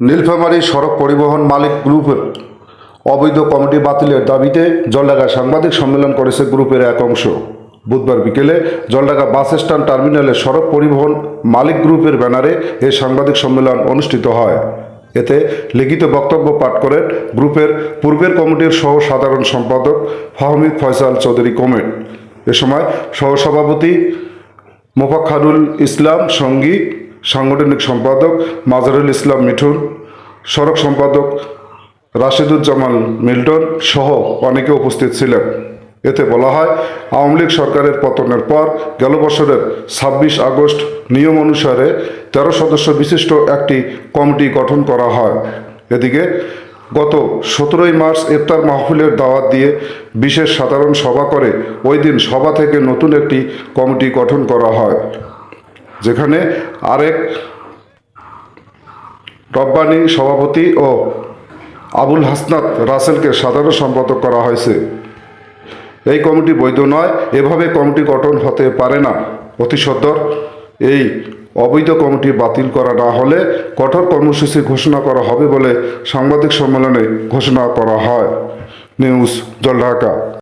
নীলফামারী সড়ক পরিবহন মালিক গ্রুপের অবৈধ কমিটি বাতিলের দাবিতে জলঢাকা সাংবাদিক সম্মেলন করেছে গ্রুপের এক অংশ। বুধবার বিকেলে জলঢাকা বাস স্ট্যান্ড টার্মিনালে সড়ক পরিবহন মালিক গ্রুপের ব্যানারে এই সাংবাদিক সম্মেলন অনুষ্ঠিত হয়। এতে লিখিত বক্তব্য পাঠ করেন গ্রুপের পূর্বের কমিটির সহ সাধারণ সম্পাদক ফাহমিদ ফয়সাল চৌধুরী কোমেট এ সময় সহসভাপতি মোফাক্ষারুল ইসলাম, সঙ্গী সাংগঠনিক সম্পাদক মাজারুল ইসলাম মিঠুন, সড়ক সম্পাদক রাশেদুজ্জামান মিল্টন সহ অনেকে উপস্থিত ছিলেন। এতে বলা হয়, আওয়ামী লীগ সরকারের পতনের পর গেল বছরের ছাব্বিশ আগস্ট নিয়ম অনুসারে তেরো সদস্য বিশিষ্ট একটি কমিটি গঠন করা হয়। এদিকে গত সতেরোই মার্চ ইফতার মাহফিলের দাওয়াত দিয়ে বিশেষ সাধারণ সভা করে ওই দিন সভা থেকে নতুন একটি কমিটি গঠন করা হয়। যেখানে আরেক রব্বানি সভাপতি ও আবুল হাসনাত রাসেলকে সাধারণ সম্পাদক করা হয়েছে। এই কমিটি বৈধ নয়, এভাবে কমিটি গঠন হতে পারে না। অতি সত্বর এই অবৈধ কমিটি বাতিল করা না হলে কঠোর কর্মসূচি ঘোষণা করা হবে বলে সাংবাদিক সম্মেলনে ঘোষণা করা হয়। নিউজ জলঢাকা